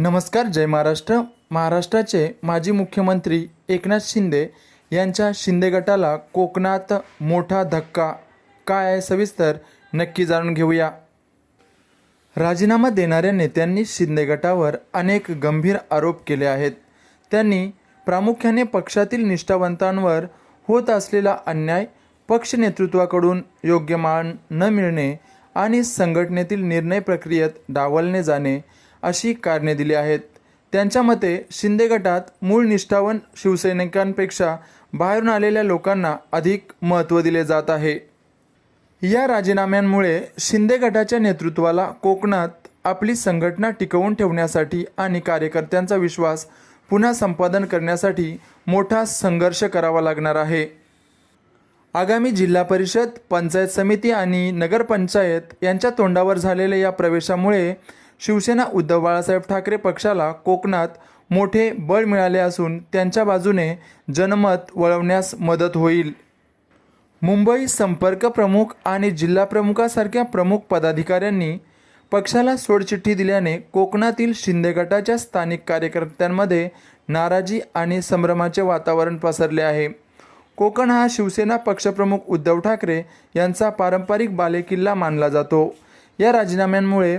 नमस्कार जय महाराष्ट्र. महाराष्ट्राचे माजी मुख्यमंत्री एकनाथ शिंदे यांच्या शिंदे गटाला कोकणात मोठा धक्का काय आहे सविस्तर नक्की जाणून घेऊया. राजीनामा देणाऱ्या नेत्यांनी शिंदे गटावर अनेक गंभीर आरोप केले आहेत. त्यांनी प्रामुख्याने पक्षातील निष्ठावंतांवर होत असलेला अन्याय पक्ष नेतृत्वाकडून योग्य मान न मिळणे आणि संघटनेतील निर्णय प्रक्रियेत डावलणे जाणे अशी कारणे दिली आहेत. त्यांच्या मते शिंदे गटात मूळ निष्ठावन शिवसैनिकांपेक्षा बाहेरून आलेल्या लोकांना अधिक महत्त्व दिले जात आहे. या राजीनाम्यांमुळे शिंदे गटाच्या नेतृत्वाला कोकणात आपली संघटना टिकवून ठेवण्यासाठी आणि कार्यकर्त्यांचा विश्वास पुन्हा संपादन करण्यासाठी मोठा संघर्ष करावा लागणार आहे. आगामी जिल्हा परिषद पंचायत समिती आणि नगरपंचायत यांच्या तोंडावर झालेल्या या प्रवेशामुळे शिवसेना उद्धव बाळासाहेब ठाकरे पक्षाला कोकणात मोठे बळ मिळाले असून त्यांच्या बाजूने जनमत वळवण्यास मदत होईल. मुंबई संपर्क प्रमुख आणि जिल्हा प्रमुखासारख्या प्रमुख पदाधिकाऱ्यांनी पक्षाला सोडचिठ्ठी दिल्याने कोकणातील शिंदे गटाच्या स्थानिक कार्यकर्त्यांमध्ये नाराजी आणि संभ्रमाचे वातावरण पसरले आहे. कोकण हा शिवसेना पक्षप्रमुख उद्धव ठाकरे यांचा पारंपरिक बालेकिल्ला मानला जातो. या राजीनाम्यांमुळे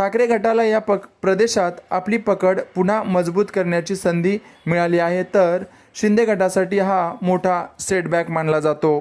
ठाकरे गटाला या पक प्रदेशात आपली पकड पुन्हा मजबूत करण्याची संधी मिळाली आहे तर शिंदे गटासाठी हा मोठा सेटबॅक मानला जातो.